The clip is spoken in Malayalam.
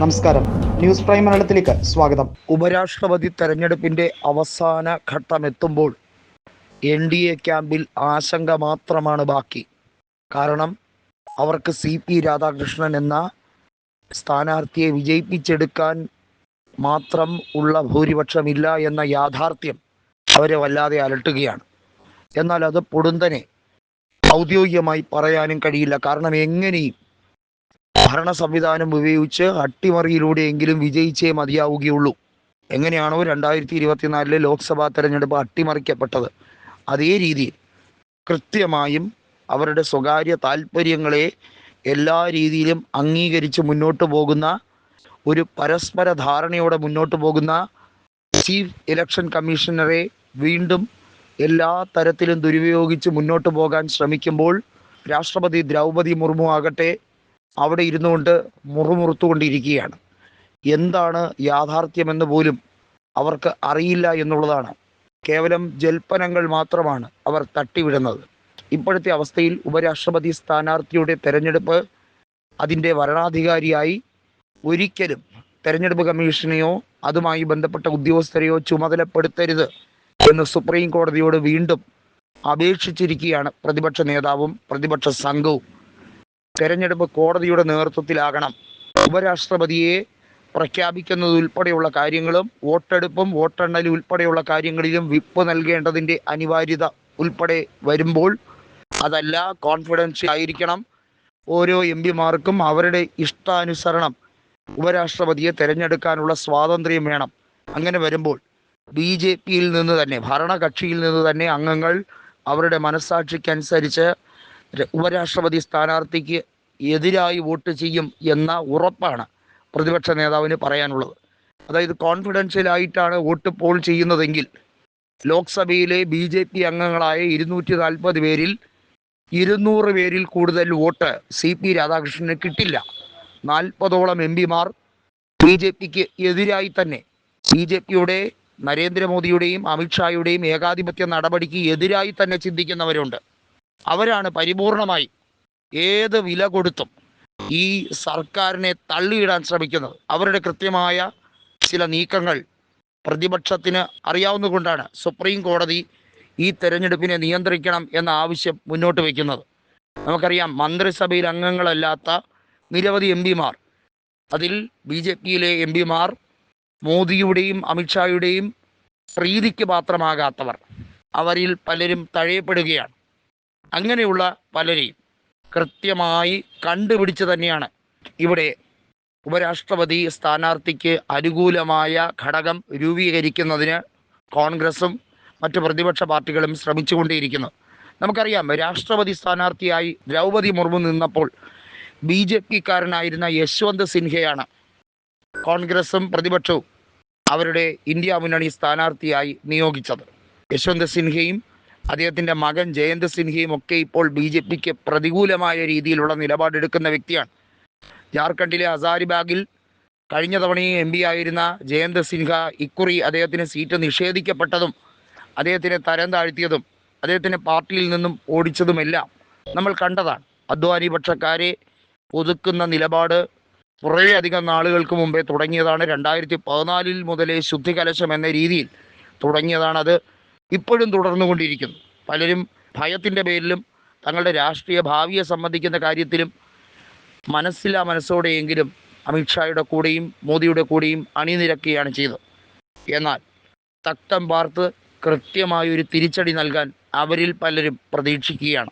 നമസ്കാരം. ന്യൂസ് പ്രൈം മലയാളത്തിലേക്ക് സ്വാഗതം. ഉപരാഷ്ട്രപതി തെരഞ്ഞെടുപ്പിന്റെ അവസാന ഘട്ടമെത്തുമ്പോൾ എൻ ഡി എ ക്യാമ്പിൽ ആശങ്ക മാത്രമാണ് ബാക്കി. കാരണം അവർക്ക് സി പി രാധാകൃഷ്ണൻ എന്ന സ്ഥാനാർത്ഥിയെ വിജയിപ്പിച്ചെടുക്കാൻ മാത്രം ഉള്ള ഭൂരിപക്ഷമില്ല എന്ന യാഥാർത്ഥ്യം അവരെ വല്ലാതെ അലട്ടുകയാണ്. എന്നാൽ അത് പൊടുന്തനെ ഔദ്യോഗികമായി പറയാനും കഴിയില്ല. കാരണം എങ്ങനെയും ഭരണ സംവിധാനം ഉപയോഗിച്ച് അട്ടിമറിയിലൂടെയെങ്കിലും വിജയിച്ചേ മതിയാവുകയുള്ളൂ. എങ്ങനെയാണോ രണ്ടായിരത്തി ഇരുപത്തിനാലിലെ ലോക്സഭാ തെരഞ്ഞെടുപ്പ് അട്ടിമറിക്കപ്പെട്ടത്. അതേ രീതിയിൽ കൃത്യമായും അവരുടെ സ്വകാര്യ താല്പര്യങ്ങളെ എല്ലാ രീതിയിലും അംഗീകരിച്ച് മുന്നോട്ട് പോകുന്ന ഒരു പരസ്പര ധാരണയോടെ മുന്നോട്ട് പോകുന്ന ചീഫ് ഇലക്ഷൻ കമ്മീഷണറെ വീണ്ടും എല്ലാ തരത്തിലും ദുരുപയോഗിച്ച് മുന്നോട്ട് പോകാൻ ശ്രമിക്കുമ്പോൾ രാഷ്ട്രപതി ദ്രൗപതി മുർമു ആകട്ടെ അവിടെ ഇരുന്നുകൊണ്ട് മുറുമുറുത്തുകൊണ്ടിരിക്കുകയാണ്. എന്താണ് യാഥാർത്ഥ്യമെന്ന് പോലും അവർക്ക് അറിയില്ല എന്നുള്ളതാണ്. കേവലം ജൽപ്പനങ്ങൾ മാത്രമാണ് അവർ തട്ടിവിടുന്നത്. ഇപ്പോഴത്തെ അവസ്ഥയിൽ ഉപരാഷ്ട്രപതി സ്ഥാനാർത്ഥിയുടെ തെരഞ്ഞെടുപ്പ് അതിന്റെ വരണാധികാരിയായി ഒരിക്കലും തെരഞ്ഞെടുപ്പ് കമ്മീഷനെയോ അതുമായി ബന്ധപ്പെട്ട ഉദ്യോഗസ്ഥരെയോ ചുമതലപ്പെടുത്തരുത് എന്ന് സുപ്രീം കോടതിയോട് വീണ്ടും അപേക്ഷിച്ചിരിക്കുകയാണ് പ്രതിപക്ഷ നേതാവും പ്രതിപക്ഷ സംഘവും. തെരഞ്ഞെടുപ്പ് കോടതിയുടെ നേതൃത്വത്തിലാകണം. ഉപരാഷ്ട്രപതിയെ പ്രഖ്യാപിക്കുന്നത് ഉൾപ്പെടെയുള്ള കാര്യങ്ങളും വോട്ടെടുപ്പും വോട്ടെണ്ണലും ഉൾപ്പെടെയുള്ള കാര്യങ്ങളിലും വിപ്പ് നൽകേണ്ടതിന്റെ അനിവാര്യത ഉൾപ്പെടെ വരുമ്പോൾ അതല്ല കോൺഫിഡൻഷ്യൽ ആയിരിക്കണം. ഓരോ എം പിമാർക്കും അവരുടെ ഇഷ്ടാനുസരണം ഉപരാഷ്ട്രപതിയെ തിരഞ്ഞെടുക്കാനുള്ള സ്വാതന്ത്ര്യം വേണം. അങ്ങനെ വരുമ്പോൾ ബി ജെ പിയിൽ നിന്ന് തന്നെ ഭരണകക്ഷിയിൽ നിന്ന് തന്നെ അംഗങ്ങൾ അവരുടെ മനസ്സാക്ഷിക്കനുസരിച്ച് ഉപരാഷ്ട്രപതി സ്ഥാനാർത്ഥിക്ക് എതിരായി വോട്ട് ചെയ്യും എന്ന ഉറപ്പാണ് പ്രതിപക്ഷ നേതാവിന് പറയാനുള്ളത്. അതായത് കോൺഫിഡൻഷ്യൽ ആയിട്ടാണ് വോട്ട് പോൾ ചെയ്യുന്നതെങ്കിൽ ലോക്സഭയിലെ ബി ജെ പി അംഗങ്ങളായ ഇരുന്നൂറ്റി നാൽപ്പത് പേരിൽ ഇരുന്നൂറ് പേരിൽ കൂടുതൽ വോട്ട് സി പി രാധാകൃഷ്ണന് കിട്ടില്ല. നാൽപ്പതോളം എം പിമാർ ബി ജെ പിക്ക് എതിരായി തന്നെ ബി ജെ പിയുടെ നരേന്ദ്രമോദിയുടെയും അമിത്ഷായുടെയും ഏകാധിപത്യ നടപടിക്ക് എതിരായി തന്നെ ചിന്തിക്കുന്നവരുണ്ട്. അവരാണ് പരിപൂർണമായി ഏത് വില കൊടുത്തും ഈ സർക്കാരിനെ തള്ളിയിടാൻ ശ്രമിക്കുന്നത്. അവരുടെ കൃത്യമായ ചില നീക്കങ്ങൾ പ്രതിപക്ഷത്തിന് അറിയാവുന്നതുകൊണ്ടാണ് സുപ്രീം കോടതി ഈ തെരഞ്ഞെടുപ്പിനെ നിയന്ത്രിക്കണം എന്ന ആവശ്യം മുന്നോട്ട് വയ്ക്കുന്നത്. നമുക്കറിയാം മന്ത്രിസഭയിൽ അംഗങ്ങളല്ലാത്ത നിരവധി എം പിമാർ. അതിൽ ബി ജെ പിയിലെ എം പിമാർ മോദിയുടെയും അമിത്ഷായുടെയും പ്രീതിക്ക് പാത്രമാകാത്തവർ. അവരിൽ പലരും തഴയപ്പെടുകയാണ്. അങ്ങനെയുള്ള പലരെയും കൃത്യമായി കണ്ടുപിടിച്ച് തന്നെയാണ് ഇവിടെ ഉപരാഷ്ട്രപതി സ്ഥാനാർത്ഥിക്ക് അനുകൂലമായ ഘടകം രൂപീകരിക്കുന്നതിന് കോൺഗ്രസും മറ്റു പ്രതിപക്ഷ പാർട്ടികളും ശ്രമിച്ചുകൊണ്ടേയിരിക്കുന്നു. നമുക്കറിയാം രാഷ്ട്രപതി സ്ഥാനാർത്ഥിയായി ദ്രൗപതി മുർമു നിന്നപ്പോൾ ബി ജെ പിക്കാരനായിരുന്ന യശ്വന്ത് സിൻഹയാണ് കോൺഗ്രസും പ്രതിപക്ഷവും അവരുടെ ഇന്ത്യ മുന്നണി സ്ഥാനാർത്ഥിയായി നിയോഗിച്ചത്. യശ്വന്ത് സിൻഹയും അദ്ദേഹത്തിന്റെ മകൻ ജയന്ത് സിൻഹയും ഒക്കെ ഇപ്പോൾ ബി ജെ പിക്ക് പ്രതികൂലമായ രീതിയിലുള്ള നിലപാടെടുക്കുന്ന വ്യക്തിയാണ്. ജാർഖണ്ഡിലെ ഹസാരിബാഗിൽ കഴിഞ്ഞ തവണയും എം പി ആയിരുന്ന ജയന്ത് സിൻഹ ഇക്കുറി അദ്ദേഹത്തിന് സീറ്റ് നിഷേധിക്കപ്പെട്ടതും അദ്ദേഹത്തിനെ തരം താഴ്ത്തിയതും അദ്ദേഹത്തിനെ പാർട്ടിയിൽ നിന്നും ഓടിച്ചതുമെല്ലാം നമ്മൾ കണ്ടതാണ്. അദ്വാനി പക്ഷക്കാരെ ഒതുക്കുന്ന നിലപാട് കുറേയധികം നാളുകൾക്ക് മുമ്പേ തുടങ്ങിയതാണ്. രണ്ടായിരത്തി പതിനാലിൽ മുതലേ ശുദ്ധികലശം എന്ന രീതിയിൽ തുടങ്ങിയതാണത്. ഇപ്പോഴും തുടർന്നുകൊണ്ടിരിക്കുന്നു. പലരും ഭയത്തിന്റെ പേരിലും തങ്ങളുടെ രാഷ്ട്രീയ ഭാവിയെ സംബന്ധിക്കുന്ന കാര്യത്തിലും മനസ്സില്ലാ മനസ്സോടെയെങ്കിലും അമിത്ഷായുടെ കൂടെയും മോദിയുടെ കൂടെയും അണിനിരക്കുകയാണ് ചെയ്തത്. എന്നാൽ തക്തം പാർത്ത് കൃത്യമായൊരു തിരിച്ചടി നൽകാൻ അവരിൽ പലരും പ്രതീക്ഷിക്കുകയാണ്.